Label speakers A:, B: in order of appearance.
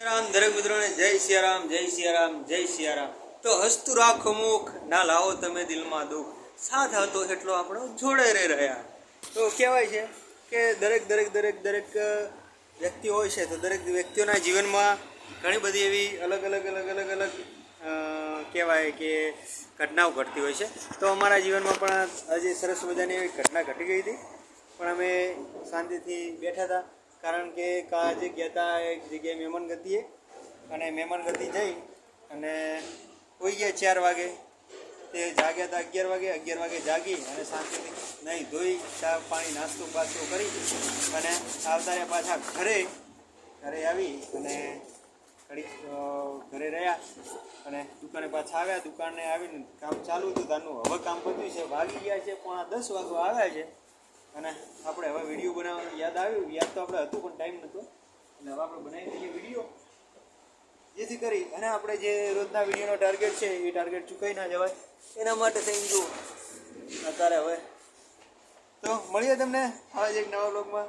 A: રામ દરેક મિત્રોને જય સિયારામ જય સિયારામ જય સિયારામ. તો હસતું રાખો મુખ, ના લાવો તમે દિલમાં દુઃખ. સાથ હતો એટલો આપણો જોડે રહી રહ્યા. તો કહેવાય છે કે દરેક દરેક દરેક દરેક વ્યક્તિ હોય છે, તો દરેક વ્યક્તિઓના જીવનમાં ઘણી બધી એવી અલગ અલગ અલગ અલગ અલગ કહેવાય કે ઘટનાઓ ઘટતી હોય છે. તો અમારા જીવનમાં પણ આજે સરસ મજાની એવી ઘટના ઘટી ગઈ હતી. પણ અમે શાંતિથી બેઠા હતા. કારણ કે કાજે ગયા હતા એક જગ્યાએ મહેમાન ગતિએ અને મહેમાન ગતિ જઈ અને હોઈ ગયા ચાર વાગે. તે જાગ્યા હતા અગિયાર વાગે અગિયાર વાગે જાગી અને શાંતિથી નહીં ધોઈ, ચા પાણી, નાસ્તો પાસ્તો કરી અને આવતા પાછા ઘરે ઘરે આવી અને ઘડીક ઘરે રહ્યા અને દુકાને પાછા આવ્યા. દુકાને આવીને કામ ચાલુ હતું. તાનું હવે કામ પત્યું છે. વાગી ગયા છે પોણા દસ વાગવા આવ્યા છે. અને આપણે હવે વીડિયો બનાવવાનું યાદ આવ્યું. યાદ તો આપણે હતું, પણ ટાઈમ નહોતો એટલે હવે આપણે બનાવી દઈએ વીડિયો. જેથી કરી અને આપણે જે રોજના વિડીયોનો ટાર્ગેટ છે, એ ટાર્ગેટ ચૂકાઈ ના જવાય. એના માટે થઈને જુઓ. અત્યારે હવે તો મળીએ તમને આવા જ એક નવા બ્લોગમાં